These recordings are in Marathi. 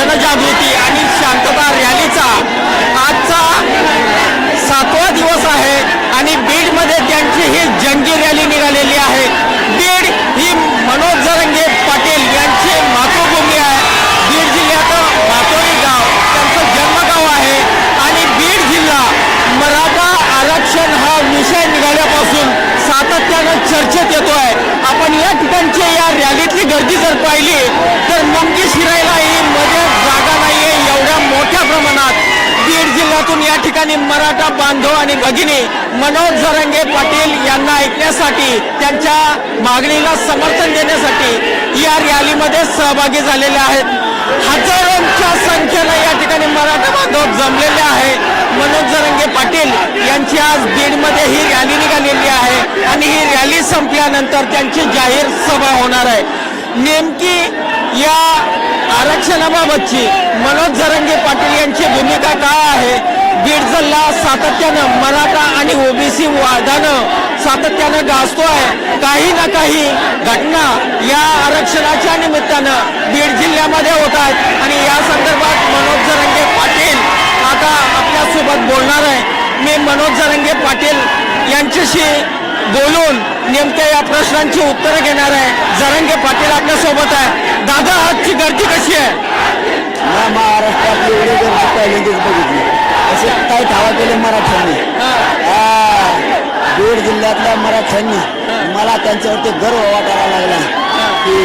जनजागृती आणि शांतता रॅलीचा आजचा सातवा दिवस आहे आणि बीडमध्ये त्यांची ही जंगी रॅली निघालेली आहे. बीड ही मनोज जरंगे पाटील यांची मातृभूमी आहे. बीड जिल्ह्याचं मातोरी गाव त्यांचं जन्मगाव आहे. आणि बीड जिल्हा मराठा आरक्षण हा विषय निघाल्यापासून सातत्यानं चर्चेत येतो आहे आपण या ठिकाणची या रॅलीतली गर्दी जर पाहिली आणि मराठा बांधव आणि भगिनी मनोज जरंगे पाटील यांना ऐकण्यासाठी त्यांच्या मागणीला समर्थन देण्यासाठी या रॅलीमध्ये सहभागी झालेले आहेत. हजारोंच्या संख्येनं या ठिकाणी मराठा बांधव जमलेले आहे मनोज जरंगे पाटील यांची आज बीडमध्ये ही रॅली निघालेली आहे आणि ही रॅली संपल्यानंतर त्यांची जाहीर सभा होणार आहे. नेमकी या आरक्षणाबाबतची मनोज जरंगे पाटील यांची भूमिका काय आहे? बीड जिल्हा सातत्यानं मराठा आणि ओबीसी वादानं सातत्यानं गाजतोय. काही ना काही घटना या आरक्षणाच्या निमित्तानं बीड जिल्ह्यामध्ये होत आहेत. आणि या संदर्भात मनोज जरंगे पाटील आता आपल्यासोबत बोलणार आहे. मी मनोज जरंगे पाटील यांच्याशी बोलून नेमक्या या प्रश्नांची उत्तरं घेणार आहे. जरंगे पाटील आपल्यासोबत आहे. दादा आजची गर्दी कशी आहे? महाराष्ट्रातली एवढी गर्दी पहिल्यांदाच बघितली. असे काय ठावा केले मराठ्यांनी बीड जिल्ह्यातल्या मराठ्यांनी मला त्यांच्यावरती गर्व वाटायला लागला. की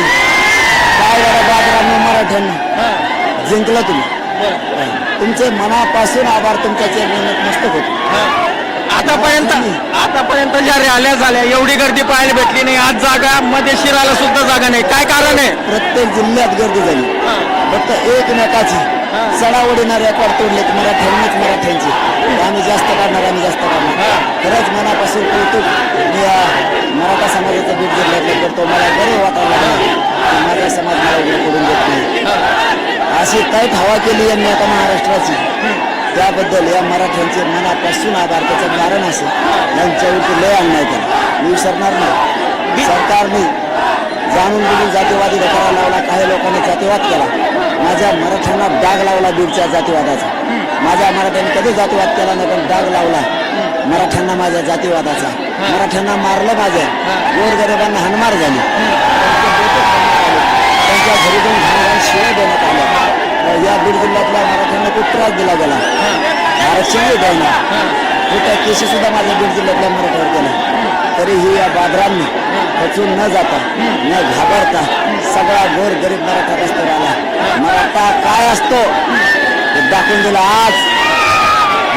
काय बाजारांनी मराठ्यांनी? जिंकलं तुम्ही. तुमचे मनापासून आभार तुमच्या चेहऱ्यात मस्तक होते. आतापर्यंत आतापर्यंत ज्या रॅल्या झाल्या एवढी गर्दी पाहायला भेटली नाही. आज जागा मध्ये शिरायला सुद्धा जागा नाही. काय कारण आहे? प्रत्येक जिल्ह्यात गर्दी झाली. फक्त एकमेकाची. सडावडीनं रेकॉर्ड तोडलेत मराठ्यांनीच मराठ्यांची. आम्ही जास्त काढणार आम्ही जास्त काढणार. खरंच मनापासून कौतुक मी मराठा समाजाचा बीट जिल्ह्यातला करतो. मला गर्व वाटायला लागला की माझा समाज मला उघड करून देत नाही. अशी काय हवा केली यांनी आता महाराष्ट्राची. त्याबद्दल या मराठ्यांचे मनापासून आभार. त्याचं कारण असेल यांच्यावरती लय अन्याय केला. मी विसरणार नाही. सरकारने जाणून बुजून जातीवादी करायला लावला. काही लोकांनी जातीवाद केला. माझ्या मराठ्यांना डाग लावला बीडच्या जातीवादाचा. माझ्या मराठ्यांनी कधी जातीवाद केला नाही पण डाग लावला. मराठ्यांना माझ्या जातीवादाचा. मराठ्यांना मारलं माझ्या गोरगरिबांना हनमार झाली. त्यांच्या घरी जाऊन घाण शिवाय देण्यात आल्या या बीड जिल्ह्यातल्या मराठ्यांना खूप त्रास दिला गेला. आरक्षणही द्यायला खोट्या केशी सुद्धा माझ्या बीड जिल्ह्यातल्या मराठ्यावर केल्या तरीही या बाबरांनी खचून न जाता न घाबरता सगळा गोर गरीब मराठा रस्त्यावर आला. मराठा काय असतो? हे दाखवून दिला आज.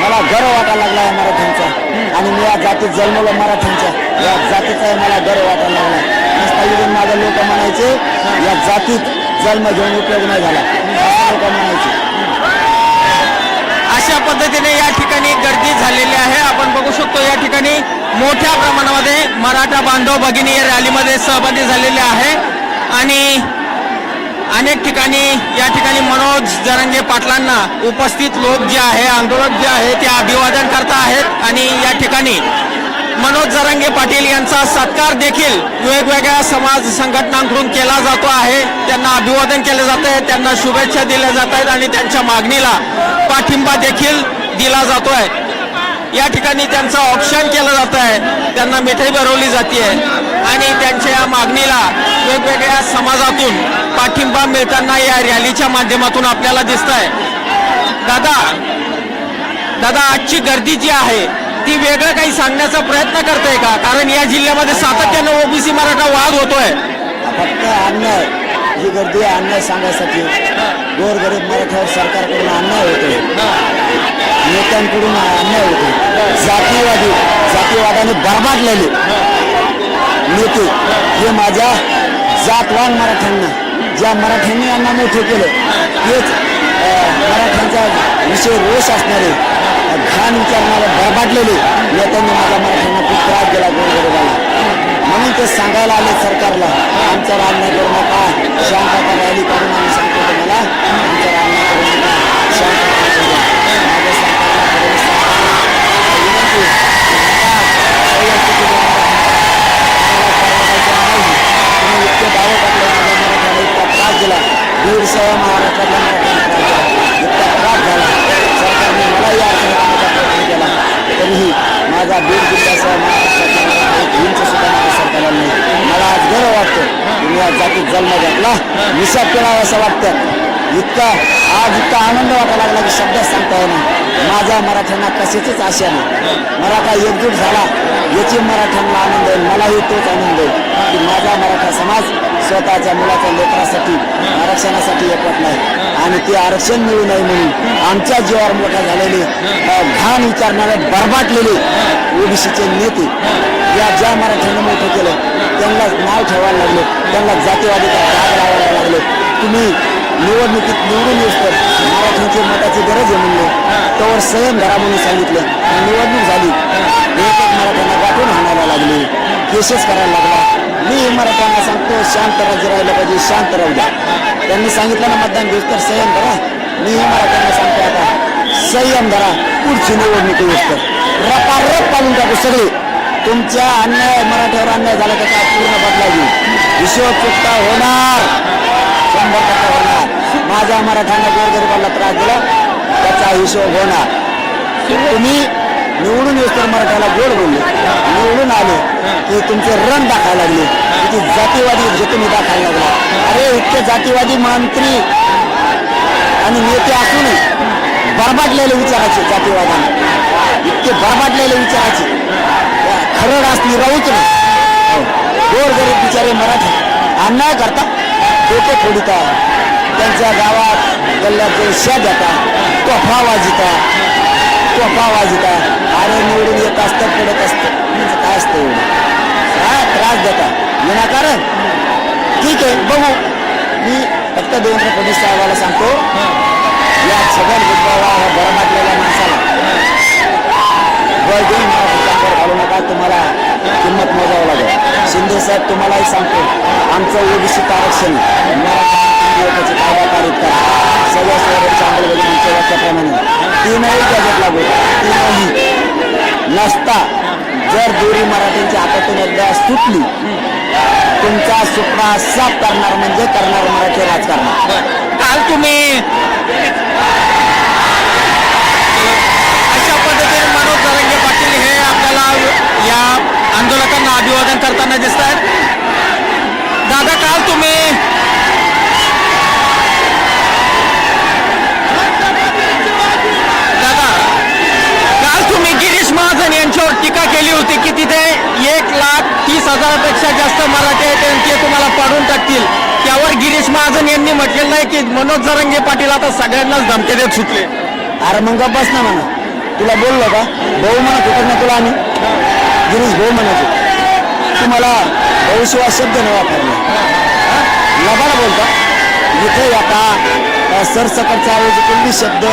मला गर्व वाटायला लागला या मराठ्यांचा. आणि मी या जातीत जन्मलो मराठ्यांच्या या जातीचा मला गर्व वाटायला लागला. नुसता इथून माझे लोक म्हणायचे या जातीत जन्म घेऊन उपयोग नाही झाला. लोक म्हणायचे. अशा पद्धतीने या ठिकाणी गर्दी झालेली आहे. आपण बघू शकतो या ठिकाणी मोठ्या प्रमाणामध्ये मराठा बांधव भगिनी या रॅलीमध्ये सहभागी झालेले आहे. आणि अनेक ठिकाणी या ठिकाणी मनोज जरंगे पाटलांना उपस्थित लोक जे आहे आंदोलक जे आहे ते अभिवादन करत आहेत. आणि या ठिकाणी मनोज जरंगे पाटील यांचा सत्कार देखील वेगवेगळ्या समाज संघटनांकडून केला जातो आहे. त्यांना अभिवादन केलं जात आहे त्यांना शुभेच्छा दिल्या जात आहेत आणि त्यांच्या मागणीला पाठिंबा देखील दिला जातो आहे. या ठिकाणी त्यांचं ऑप्शन केलं जात आहे. त्यांना मिठाई भरवली जाते आणि त्यांच्या या मागणीला वेगवेगळ्या समाजातून पाठिंबा मिळताना या रॅलीच्या माध्यमातून आपल्याला दिसत आहे दादा दादा आजची गर्दी जी आहे ती वेगळं काही सांगण्याचा प्रयत्न करतोय का? कारण या जिल्ह्यामध्ये सातत्यानं ओबीसी मराठा वाद होतोय. फक्त अन्याय. ही गर्दी अन्याय सांगण्यासाठी. गोरगरीब मराठ्यावर सरकारकडून अन्याय होतोय. नेत्यांकडून अन्याय होतोय. जातीवादी जातीवादाने बरबादलेले नेते हे माझ्या जातवान मराठ्यांना ज्या मराठ्यांनी यांना मोठे केलं तेच मराठ्यांचा विषय रोष असणारे घाण विचारणारे बरबादलेले नेत्यांनी माझ्या मराठ्यांना खूप त्रास दिला गोरगरिबाला. म्हणून ते सांगायला आले सरकारला आमच्यावर अन्याय करू नका शांतता रॅली करून आम्ही सांगतो तुम्हाला आमच्यावर अन्याय करू नका शांतता करू नका. माझ्या सरकारला फडणवीस सरकारला विनंती आहे. नका सह्याद्री तुम्ही इतके दावे टाकले माझ्या मराठ्याला इतका त्रास दिला बीडसह महाराष्ट्रातल्या मराठ्यांना त्रास या बीड जिल्ह्यासह महाराष्ट्राच्या एक इंच सुद्धा माझ्या सरकारला नाही मला आज गर्व वाटतो की मी या जातीत जन्म घेतला निषाद केला असं वाटतं इतका आज इतका आनंद वाटायला लागला की शब्दात सांगता येणार माझ्या मराठ्यांना कशाचीच आशा नाही. मराठा एकजूट झाला याची मराठ्यांना आनंद आहे मलाही तोच आनंद आहे की माझा मराठा समाज स्वतःच्या मुलाच्या लेकरासाठी आरक्षणासाठी एकवट नाही. आणि ते आरक्षण मिळू नये म्हणून आमच्या जीवावर मोठा झालेले घाण विचारणारे बरबाटलेले ओबीसीचे नेते या ज्या मराठ्यांनी मोठं केलं त्यांना नाव ठेवायला लागले त्यांना जातीवादीचा भाग लावायला लागले. तुम्ही निवडणुकीत निवडून येऊ तर मराठ्यांची मताची गरज आहे म्हणले. त्यावर संयम घरा म्हणून सांगितलं. आणि निवडणूक झाली. एक एक मराठ्यांना गाठून हाणायला लागले. विशेष करायला लागला. मी मराठ्यांना सांगतो शांत राज्य राहिलं पाहिजे शांत राहू द्या. त्यांनी सांगितलं ना मतदान घेऊ तर संयम धरा. मी मराठ्यांना सांगतो आता संयम धरा. पुढची निवडणूक येऊस तर. रपारप पाडून टाकू सगळे. तुमच्या अन्याय मराठ्यावर अन्याय झाला त्याचा पूर्ण बदला घेऊ. हिशोब चुकता होणार. शंभर टक्के होणार. माझ्या मराठ्यांना गोरगरिबाला त्रास दिला त्याचा हिशोब होणार. तुम्ही निवडून येऊस तर मराठ्याला गोड बोलले. निवडून आले की तुमचे रन दाखायला लागले. किती जातीवादी जे तुम्ही दाखायला लागला. अरे इतके जातीवादी मंत्री आणि नेते असूनही बरबाटलेले विचाराचे जातीवादाने. इतके बरबाटलेले विचाराचे. त्या खरड असली राहूच नाही. हो, गोर गरीब बिचारे मराठी. अन्याय करता डोके फोडिता. त्यांच्या गावात गल्ल्यात शेत जाता तोफा वाजिता. तोफा वाजिता अरे निवडून येत असतं पडत असतं. म्हणजे काय असतं एवढं? काय त्रास देता. विनाकारण ठीक आहे बघू. मी फक्त देवेंद्र फडणवीस साहेबाला सांगतो. या छगन भुजबळला ह्या बरमाटलेल्या माणसाला. बळ देऊन घालू नका तुम्हाला किंमत मोजावं लागेल. शिंदे साहेब तुम्हालाही सांगतो आमचं ओबीसी आरक्षण मराठा युवकाची कायदा पारित करा. सगळ्या स्वराज्य अंमलबजावणी आमच्या तीनही गॅजेट लागू. तीनही. नसता. जर दोरी मराठ्यांच्या हातातून एकदा सुटली तुमचा सुपडा साफ करणार म्हणजे करणार मराठी राजकारण काल तुम्ही अशा पद्धतीने मनोज जरंगे पाटील हे आपल्याला या आंदोलकांना अभिवादन करताना दिसत आहेत दादा काल तुम्ही दादा काल तुम्ही गिरीश महाजन यांच्यावर टीका केली होती की तिथे एक लाख तीस हजारापेक्षा जास्त मराठी आहेत आणि ते लागतील त्यावर गिरीश महाजन यांनी म्हटलेलं आहे की मनोज जरंगे पाटील आता सगळ्यांनाच धमके देत सुटले. अरे मग बस ना म्हणा. तुला बोललो का? भाऊ म्हणत होतात ना तुला आम्ही. गिरीश भाऊ म्हणायचो तुम्हाला भाऊशिवाय शब्द नाही वापरला. लबाडा बोलता. इथे आता सरसकटचा आवाज कोणती शब्द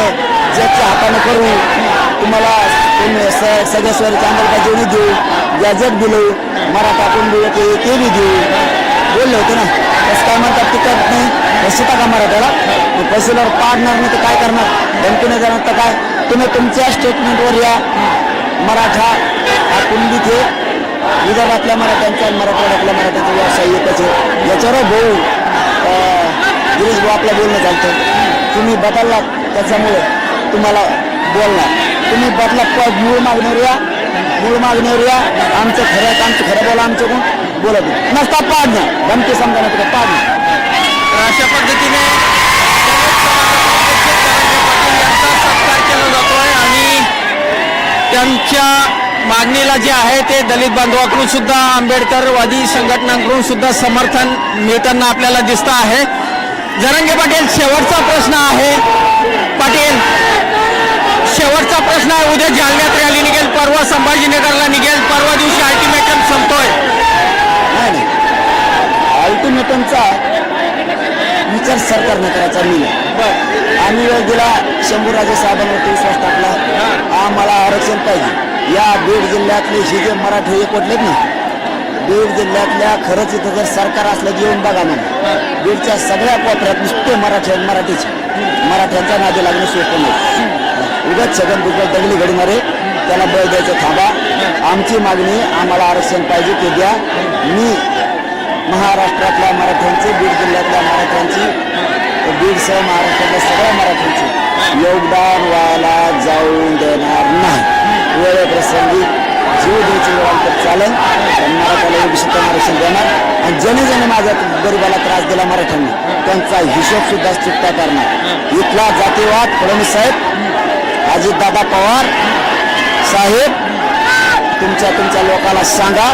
ज्याच्या हाताने करू. तुम्हाला स- सगळ्या स्वराची अंमलबजावणी देऊ गॅजेट दिलो मराठा कुंडी येते ते बी देऊ. बोलले होते ना कसं काय म्हणतात तिकट नाही पैसे का मराठ्याला मग पैसेवर पाडणार नाही तर काय करणार? धमकी जाणार तर काय? तुम्ही तुमच्या स्टेटमेंटवर या. मराठा हा कुंडीत हे विदर्भातल्या मराठ्यांचा मराठवाड्यातल्या मराठ्यांचा व्यवसाय एकच आहे. याच्यावर भाऊ गिरीश भाऊ आपलं बोलणं चालतं. तुम्ही बदललात त्याच्यामुळे तुम्हाला बोलणार. तुम्ही बदला मूळ मागण्यावर या. मूळ मागण्यावर या. आमचं खरं आमचं खरं बोला आमचं कोण बोलत नसता पाडणं. धमकी समजा नाही पाडणं. तर अशा पद्धतीने सत्कार केला जातोय आणि त्यांच्या मागणीला जे आहे ते दलित बांधवाकडून सुद्धा आंबेडकरवादी संघटनांकडून सुद्धा समर्थन मिळताना आपल्याला दिसतं आहे. जरंगे पाटील शेवटचा प्रश्न आहे. पाटील शेवटचा प्रश्न आहे. उद्या जालन्यात रॅली निघेल परवा संभाजीनगरला निघेल परवा दिवशी अल्टिमेटम अल्टिमेटमचा विचार सरकारने करायचा मी. आम्ही वेळ दिला शंभूराजे साहेबांवरती विश्वास टाकला. आम्हाला आरक्षण पाहिजे. या बीड जिल्ह्यातले हे जे मराठी एकवटलेत ना बीड जिल्ह्यातल्या खरंच इथं जर सरकार असलं येऊन बघा म्हणून. बीडच्या सगळ्या कोपऱ्यात नुसते मराठी मराठीचे. मराठ्यांचा नादी लागणं सोपं नाही. उगाच छगन भुजबळ दगली घडी मारे त्याला बळ द्यायचं थांबा. आमची मागणी आम्हाला आरक्षण पाहिजे ते द्या. मी महाराष्ट्रातल्या मराठ्यांची बीड जिल्ह्यातल्या मराठ्यांची बीडसह महाराष्ट्रातल्या सगळ्या मराठ्यांची योगदान व्हायला जाऊन देणार नाही. वेळेप्रसंगी जीव द्यायची वेळ तर चालेल पण मराठ्याला ओबीसीचं आरक्षण देणार आणि ज्याने ज्याने माझ्या गरिबाला त्रास दिला मराठ्यांनी त्यांचा हिशोब सुद्धा चुकता करणार. इथला जातीवाद फडणवीस साहेब अजितदादा पवार साहेब तुमच्या तुमच्या लोकाला सांगा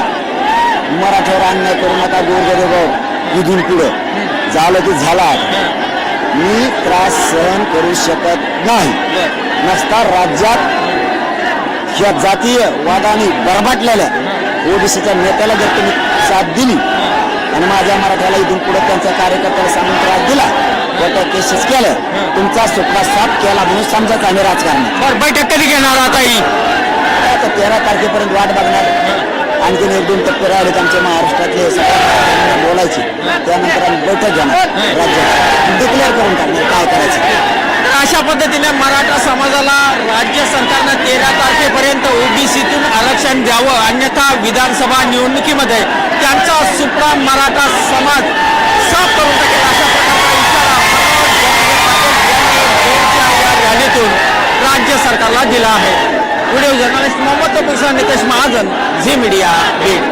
मराठ्यावर अन्याय करू नका गोरगरीब इथून पुढं. झालं की झाला. मी त्रास सहन करू शकत नाही. नसता राज्यात ह्या जातीय वादाने बरबाटलेल्या ओबीसीच्या नेत्याला जर तुम्ही साथ दिली आणि माझ्या मराठ्याला इथून पुढे त्यांच्या कार्यकर्त्याला सांगून त्रास दिला कोर्टात केसेस केलं तुमचा सुटला साफ केला म्हणून समजायचं आम्ही राजकारणात. बर बैठक कधी घेणार आता ही? तेरा तारखेपर्यंत वाट बघणार. आणखीन एक दोन टप्पे राहिले आमच्या महाराष्ट्रातले बोलायचे. त्यानंतर आम्ही बैठक घेणार. राज्यात डिक्लेअर करून टाकणार. काय करायचं? तर अशा पद्धतीने मराठा समाजाला राज्य सरकारनं तेरा तारखेपर्यंत ओबीसीतून आरक्षण द्यावं अन्यथा विधानसभा निवडणुकीमध्ये त्यांचा सुप्रा मराठा समाज साफ करून टाकेल अशा प्रकारचा इशारा या रॅलीतून राज्य सरकारला दिला आहे. व्हिडिओ जर्नलिस्ट मोहम्मद पुरुषांनी नितेश महाजन झी मीडिया बीड